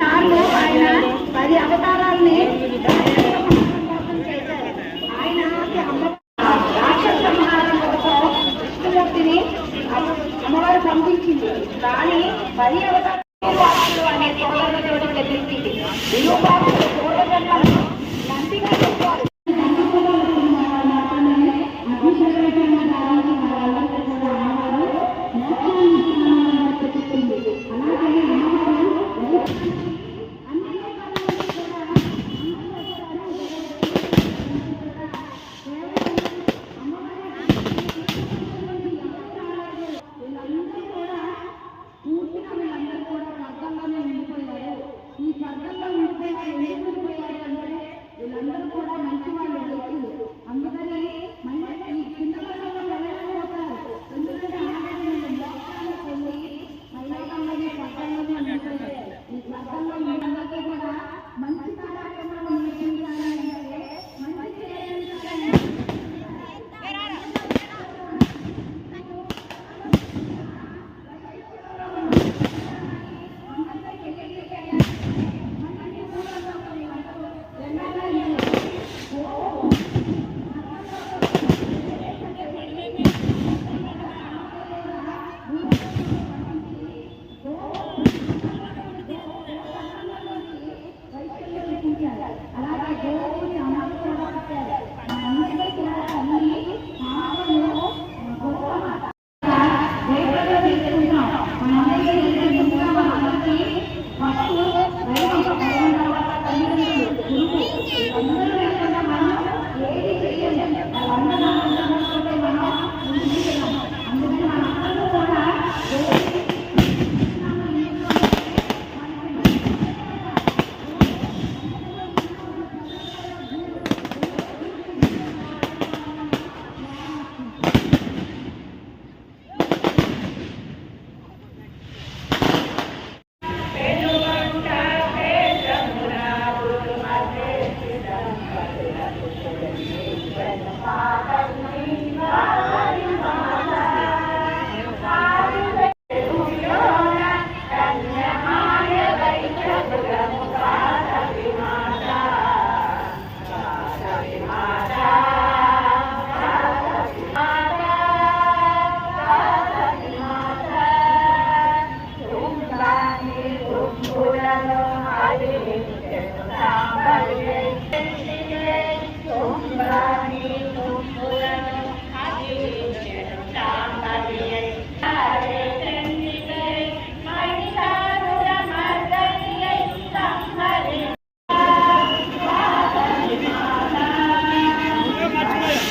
నాలుగు ఆయన పది పంపించింది. కానీ తెలిసింది నిరూపాలు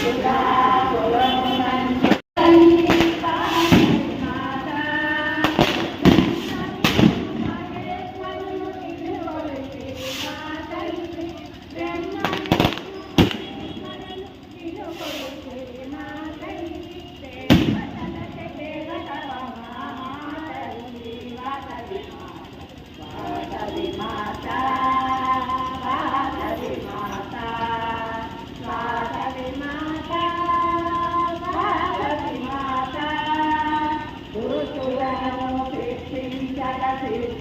Amen.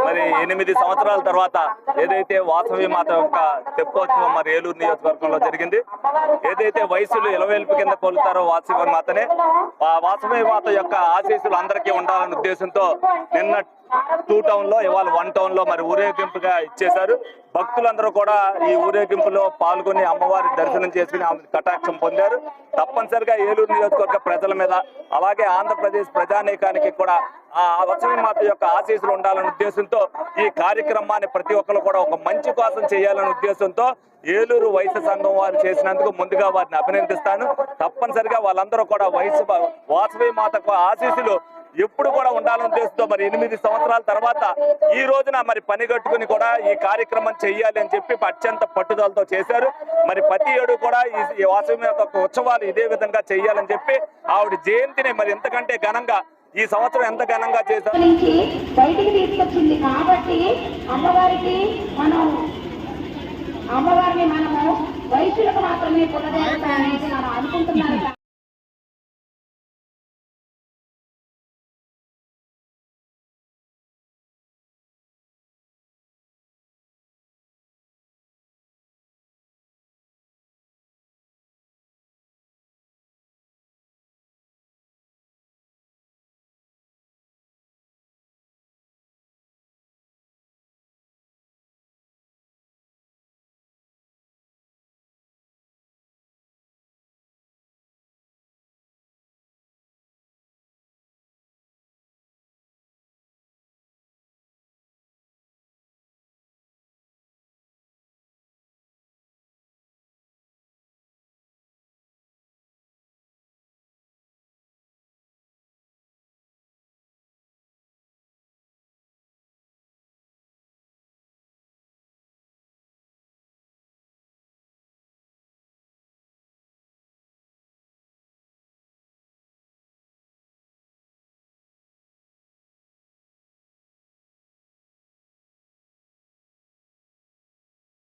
మరి ఎనిమిది సంవత్సరాల తర్వాత ఏదైతే వాసవి మాత యొక్క తెప్పోత్సవం మరి ఏలూరు నియోజకవర్గంలో జరిగింది ఏదైతే వయసులు ఇలవేల్పు కింద కొలుతారో వాసవి మాతనే ఆ వాసవి మాత యొక్క ఆశీస్సులు అందరికీ ఉండాలనే ఉద్దేశంతో నిన్న టూ టౌన్లో ఇవాళ వన్ టౌన్లో మరి ఊరేగింపుగా ఇచ్చేశారు. భక్తులందరూ కూడా ఈ ఊరేగింపులో పాల్గొని అమ్మవారి దర్శనం చేసుకుని ఆమె కటాక్షం పొందారు. తప్పనిసరిగా ఏలూరు నియోజకవర్గ ప్రజల మీద అలాగే ఆంధ్రప్రదేశ్ ప్రజానీకానికి కూడా ఆ వసవి మాత యొక్క ఆశీస్సులు ఉండాలనే ఉద్దేశంతో ఈ కార్యక్రమాన్ని ప్రతి ఒక్కరు కూడా ఒక మంచి కోసం చేయాలనే ఉద్దేశంతో ఏలూరు వైశ్య సంఘం వారు చేసినందుకు ముందుగా వారిని అభినందిస్తాను. తప్పనిసరిగా వాళ్ళందరూ కూడా వయసు వాసవి మాతకు ఆశీస్సులు ఎప్పుడు కూడా ఉండాలనే ఉద్దేశంతో మరి ఎనిమిది సంవత్సరాల తర్వాత ఈ రోజున మరి పని కట్టుకుని కూడా ఈ కార్యక్రమం చెయ్యాలి అని చెప్పి అత్యంత పట్టుదలతో చేశారు. మరి ప్రతి ఏడు కూడా ఈ వాసవి యొక్క ఉత్సవాలు ఇదే విధంగా చెయ్యాలని చెప్పి ఆవిడ జయంతిని మరి ఎంతకంటే ఘనంగా ఈ సంవత్సరం ఎంత ఘనంగా చేశారు? బయటికి తీసుకొచ్చింది కాబట్టి అమ్మవారికి మనం అమ్మవారిని మనము వయసులకు మాత్రమే కులదేవత అనేది మనం అనుకుంటున్నాను